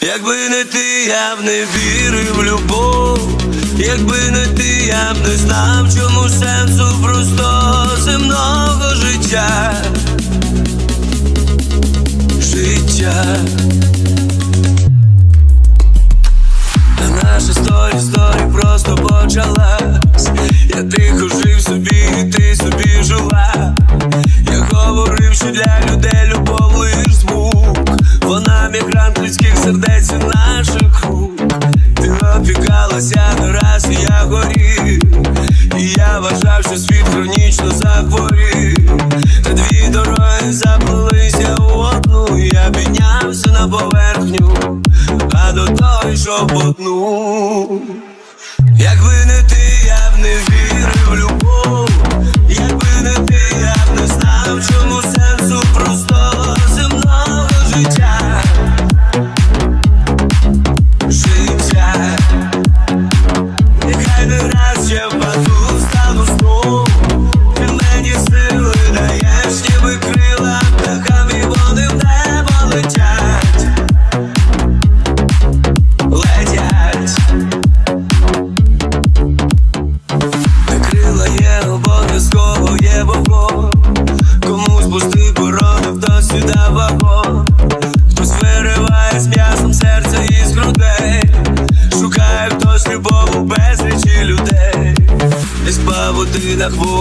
Якби не ти, я б не вірив в любов, якби не ти, я б не знав, чому сенсу просто земного життя. Життя. Наша сторі, сторі просто почалась. Я тихо жив собі, і ти собі жила. Я говорив, що для не раз, я горів. І я вважав, що світ хронічно захворів. Та дві дороги заплилися у одну. Я піднявся на поверхню, а до того йшов по дну. Якби не ти, я б не вірив 难道？